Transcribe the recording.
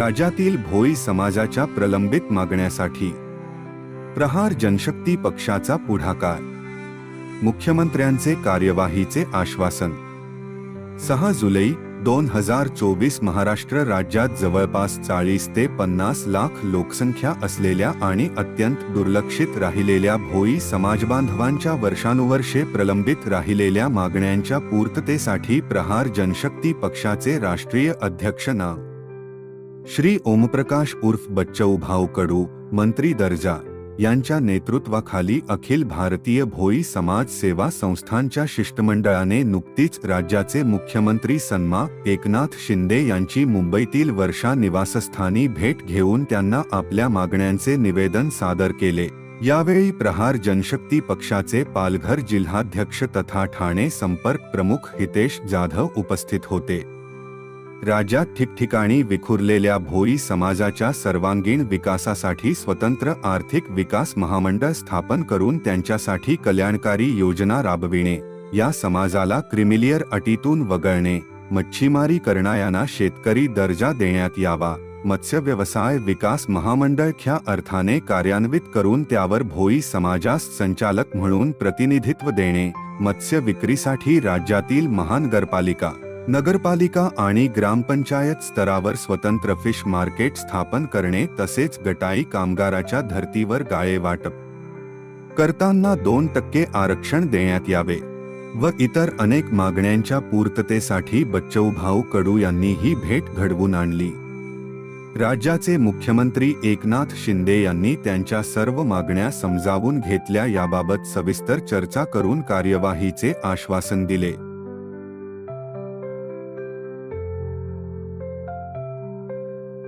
राज्यातील भोई समाजाच्या प्रलंबित मागण्यासाठी प्रहार जनशक्ती पक्षाचा पुढाकार. मुख्यमंत्र्यांचे कार्यवाहीचे आश्वासन. सहा जुलै दोन हजार चोवीस महाराष्ट्र राज्यात जवळपास चाळीस ते पन्नास लाख लोकसंख्या असलेल्या आणि अत्यंत दुर्लक्षित राहिलेल्या भोई समाजबांधवांच्या वर्षानुवर्षे प्रलंबित राहिलेल्या मागण्यांच्या पूर्ततेसाठी प्रहार जनशक्ती पक्षाचे राष्ट्रीय अध्यक्ष ना. श्री ओमप्रकाश उर्फ बच्चऊ भाऊ कडू मंत्री दर्जा. यांच्या नेतृत्वाखाली अखिल भारतीय भोई समाज सेवा संस्थांच्या शिष्टमंडळाने नुकतीच राज्याचे मुख्यमंत्री सन्मा एकनाथ शिंदे यांची मुंबईतील वर्षा निवासस्थानी भेट घेऊन त्यांना आपल्या मागण्यांचे निवेदन सादर केले. यावेळी प्रहार जनशक्ती पक्षाचे पालघर जिल्हाध्यक्ष तथा ठाणे संपर्क प्रमुख हितेश जाधव उपस्थित होते. राज्यात ठिकठिकाणी विखुरलेल्या भोई समाजाच्या सर्वांगीण विकासासाठी स्वतंत्र आर्थिक विकास महामंडळ स्थापन करून त्यांच्यासाठी कल्याणकारी योजना राबविणे या समाजाला क्रिमिलियर अटीतून वगळणे मच्छीमारी करणाऱ्यांना शेतकरी दर्जा देण्यात यावा मत्स्य व्यवसाय विकास महामंडळ ख्या अर्थाने कार्यान्वित करून त्यावर भोई समाजास संचालक म्हणून प्रतिनिधित्व देणे मत्स्य विक्रीसाठी राज्यातील महानगरपालिका नगरपालिका आणि ग्रामपंचायत स्तरावर स्वतंत्र फिश मार्केट स्थापन करणे तसेच गटाई कामगाराच्या धर्तीवर गाळे वाटप. करताना दोन टक्के आरक्षण देण्यात यावे व इतर अनेक मागण्यांच्या पूर्ततेसाठी बच्चऊभाऊ कडू यांनी ही भेट घडवून आणली. राज्याचे मुख्यमंत्री एकनाथ शिंदे यांनी त्यांच्या सर्व मागण्या समजावून घेतल्या याबाबत सविस्तर चर्चा करून कार्यवाहीचे आश्वासन दिले.